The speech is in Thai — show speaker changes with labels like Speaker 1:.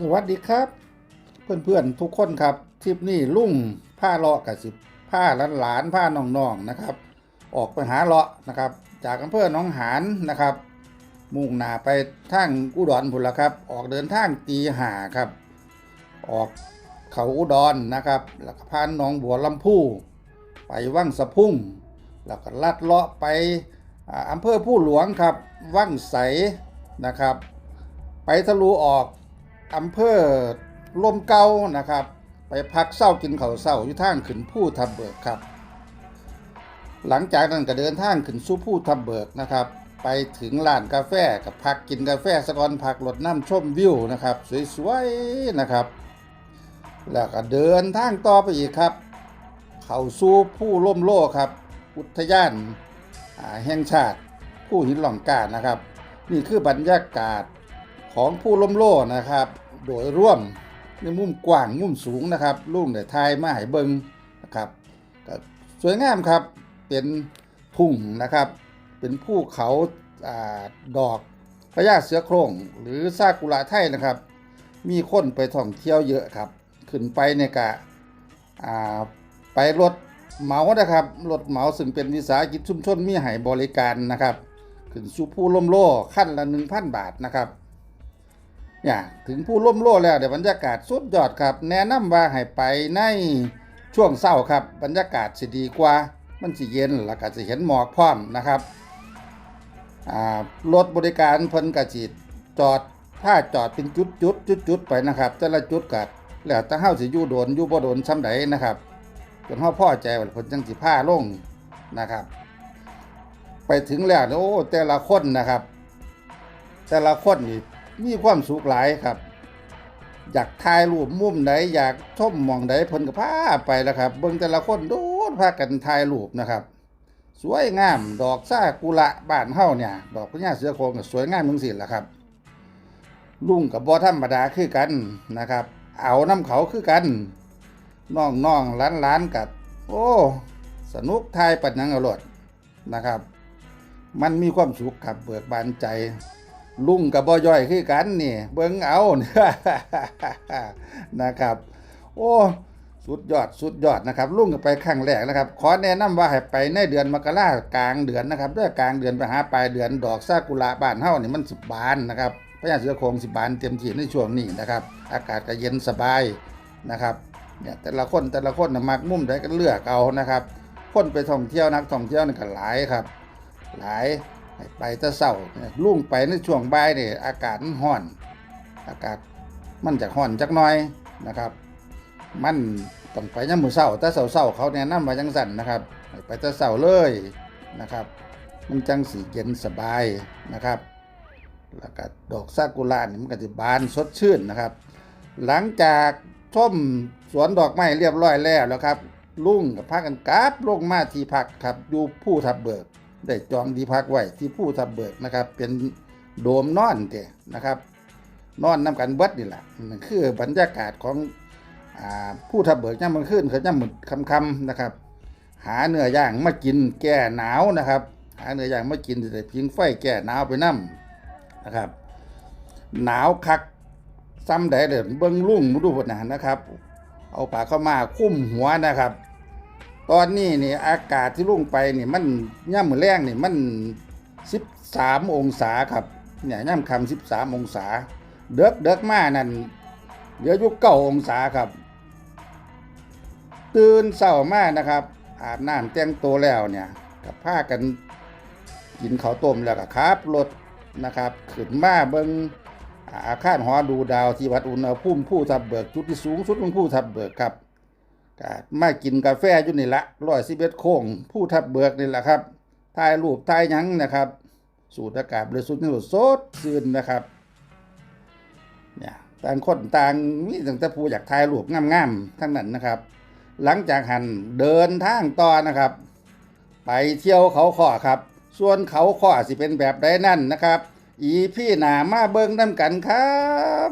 Speaker 1: สวัสดีครับ เพื่อนๆทุกคนครับทริปนี้ลุงผ้าเลาะกับสิบผ้าหลานๆผ้าน้องๆนะครับ ออกไปหาเลาะนะครับ จากอำเภอหนองหานนะครับ มุ่งหน้าไปทางอุดรพุ่นละครับ ออกเดินทางตีหาครับ ออกเขาอุดรนนะครับ แล้วก็ผ่านหนองบัวลำพูไปวังสะพุ่ง แล้วก็ลัดเลาะไปอ่าอำเภอผู้หลวงครับวังใสนะครับ ไปทะลุออก อำเภอลมเกานะครับ ไปพักเศร้ากินเขาวเศร้าอยู่ทางขึ้นผู้ทับเบิกครับ หลังจากนั้นก็เดินทางขึ้นสู่ผู้ทับเบิกนะครับ ไปถึงร้านกาแฟกับพักกินกาแฟสะกอนพักรถน้ำชมวิวนะครับสวยๆนะครับ แล้วก็เดินทางต่อไปอีกครับ เข้าสู่ผู้ล่มโลครับ อุทยานแห่งชาติผู้หินหล่องกานะครับ นี่คือบรรยากาศ ของผู้ล่มโลนะครับ โดยร่วมในมุมกว้างมุมสูงนะครับลุงได้ทายมาให้เบิงนะครับก็สวยงามครับเป็นทุ่งนะครับ เป็นภูเขาอาดอกพญาเสือโคร่งหรือซากุระไทยนะครับ มีคนไปท่องเที่ยวเยอะครับ ขึ้นไปเนี่ยกะไปรถเหมานะครับรถเหมาซึ่งเป็นวิสาหกิจชุมชนมีให้บริการนะครับ ขึ้นสู่ผู้ล่มโล่ขั้นละ1,000บาทนะครับ เนี่ยถึงผู้ล่มโล่แล้วเดี๋ยวบรรยากาศสุดยอดครับ แนะนำว่าให้ไปในช่วงเช้าครับ บรรยากาศสิดีกว่า มันสิเย็นแล้วก็สิเห็นหมอกพร้อมนะครับรถบริการเพิ่นก็สิจอดถ้าจอดเป็นจุดจุดจุดจุดๆไปนะครับแต่ละจุดก็แล้วแต่เฮาสิอยู่โดนอยู่บ่โดนซ้ำใดนะครับจนเฮาพ่อใจว่าเพิ่นจังสิพาลงนะครับ ไปถึงแล้วโอ้แต่ละคนนะครับ แต่ละคนนี่ มีความสุขหลายครับ อยากถ่ายรูปมุมไหนอยากชมมองไหนเพิ่นก็พาไปแล้วครับ เบิ่งแต่ละคนโดดพากันถ่ายรูปนะครับ สวยงามดอกซากุระบ้านเฮาเนี่ย ดอกพญาเสือโคร่งก็สวยงามจังซี่แหละครับ ลุงกับบ่ธรรมดาคือกันนะครับ เอาน้ำเขาคือกันน้องน้องๆล้านล้านๆกับโอ้สนุกทายปัดหยังอารดนะครับ มันมีความสุขครับเบิกบานใจ ลุงกับบ่ย่อยคือกันนี่ เบิ่งเอา นะครับ โอ้สุดยอดสุดยอดนะครับลุงก็ไปครั้งแรกนะครับ ขอแนะนำว่าให้ไปในเดือนมกรากลางเดือนนะครับเด้วยกลางเดือนไปหาปลายเดือนดอกซากุระบานเฮานี่มันสิบานนะครับพญาเสือโคร่งสิบานเต็มที่ในช่วงนี้นะครับ อากาศก็เย็นสบายนะครับเนี่ยแต่ละคนแต่ละคนนะมักมุ่มใดก็เลือกเอานะครับ คนไปท่องเที่ยวนักท่องเที่ยวนี่ก็หลายครับ หลาย ไปต่เศร้าเนี่ยลุ่งไปในช่วงบ่ายนี่ยอากาศมันร้อน อากาศมันจะร้อนจักหน่อยนะครับ มันต้องไปยามมื้อเช้าต่เช้าๆเขาแนะนำว่าจังสั่นนะครับ ไปต่เช้าเลยนะครับ มันจังสีเย็นสบายนะครับแล้วก็ดอกซากุระนี่มันก็จะบานสดชื่นนะครับ หลังจากชมสวนดอกไม้เรียบร้อยแล้วแล้วครับ ลุงกับพากันกราบลงมาที่พักครับอยู่ผู้ทับเบิก ได้จองที่พักไว้ที่ผู้ทับเบิกนะครับ เป็นโดมนอนเตนะครับ นอนนำกันเบิดนี่แหละนั่นคือบรรยากาศของอผู้ทับเบิกย่ำมันขึ้นเขาย่ำมืดคำๆนะครับ หาเนื้อย่างมากินแก้หนาวนะครับ หาเนื้อย่างมากินจะได้พิงไฟแก้หนาวไปนํนะครับ หนาวคักซ้ำใดดเดินเบิ้งลุ่งมาดูผลนะนะครับ เอาปากเข้ามาคุ้มหัวนะครับ ตอนนี้นี่อากาศที่ลุ่งไปนี่มันย่ำมือแรงนี่มัน 13 องศาครับเนี่ยย่ำคำ13 องศา เด็กเด็กมานั่นเหลืออยู่เก้าองศาครับ ตื่นเศร้ามากนะครับ อาบน้ำแต่งตัวแล้วเนี่ยกับผ้ากันกินข้าวต้มแล้วก็ครับรถนะครับขึ้นมาเบิงอาคารหอดูดาวที่วัดอุณหภูมิผู้ทับเบิกจุดที่สูงสุดของผู้ทับเบิกครับ ก็มากินกาแฟอยู่นี่ละร้อยสิบเอ็ดโค้งผู้ทับเบิกนี่แหละครับถ่ายรูปถ่ายยังนะครับ สูดอากาศบริสุทธิ์นี่สดชื่นนะครับเนี่ยต่างคนต่างมีตั้งต่ผู้อยากถ่ายรูปงามๆทั้งนั้นนะครับ หลังจากหันเดินทางต่อนะครับ ไปเที่ยวเขาขอครับ ส่วนเขาขอสิเป็นแบบใดนั่นนะครับ อีพี่หนามาเบิ่งน้ำกันครับ